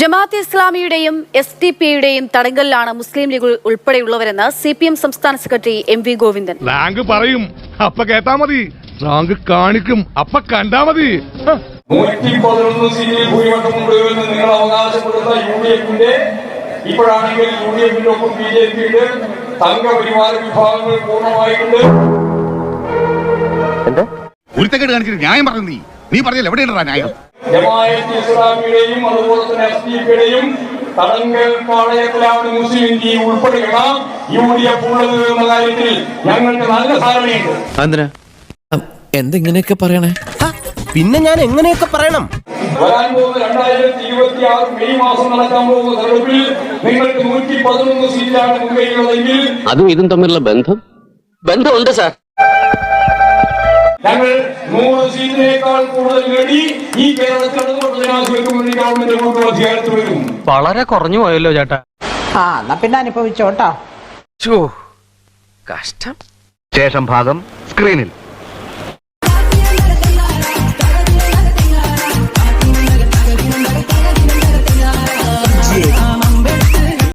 ജമാഅത്ത് ഇസ്ലാമിയുടെയും S T യുടെയും തടങ്കലിലാണ് മുസ്ലിം ലീഗ് ഉൾപ്പെടെയുള്ളവരെന്ന് സി പി എം സംസ്ഥാന സെക്രട്ടറി എം വി ഗോവിന്ദൻ. റാങ്ക് പറയും. അപ്പ കേട്ടാ മതി. റാങ്ക് കാണിക്കും. അപ്പ കണ്ടാ മതി. നൂറ്റി പതിനൊന്ന് സീറ്റിൽ എന്ന് നിങ്ങൾ അവകാശപ്പെടുന്ന യു ഡി എഫിന്റെ ഇപ്പോഴാണെങ്കിൽ യു ഡി എഫിന്റെ ഒപ്പം ബി ജെ പിയുടെ സംഘപരിവാര വിഭാഗങ്ങൾ പൂർണമായിട്ടുണ്ട്. ഒരുത്തക്കേട് കാണിച്ചിട്ട് ന്യായം പറഞ്ഞു നീ. നീ പറഞ്ഞില്ല എവിടെയാണ് ന്യായം? ജമായത്ത് ഇസ്ലാമിയുടെയും അതുപോലെ തന്നെ എസ് ഡി പിയുടെയും തടങ്കൽ പാളയത്തിലാണ് മുസ്ലിം ലീഗ് ഉൾപ്പെടുകയുള്ള യു ഡി എഫ് ഉള്ളത് എന്ന കാര്യത്തിൽ ഞങ്ങൾക്ക് നല്ല ധാരണയുണ്ട്. എന്തെങ്ങനെയൊക്കെ പറയണേ? പിന്നെ ഞാൻ എങ്ങനെയൊക്കെ പറയണം? വരാൻ പോകുന്ന രണ്ടായിരത്തി ഇരുപത്തി ആറ് മെയ് മാസം നടക്കാൻ പോകുന്ന തെരഞ്ഞെടുപ്പിൽ നിങ്ങൾക്ക് നൂറ്റി പതിനൊന്ന് സീറ്റാണ് മുൻകൈയുള്ളതെങ്കിൽ അതും ഇതും തമ്മിലുള്ള ബന്ധം? ബന്ധമുണ്ട് സാർ. ഞങ്ങൾ നൂറ് സീറ്റിനേക്കാൾ കൂടുതൽ നേടി ഈ കേരളത്തിൽ മുന്നണി ഗവൺമെന്റ് വീണ്ടും അധികാരത്തിൽ വരും. വളരെ കുറഞ്ഞു പോയല്ലോ ചേട്ടാ. ആ എന്നാ പിന്നെ അനുഭവിച്ചോട്ടോ. കഷ്ടം. ശേഷം ഭാഗം സ്ക്രീനിൽ.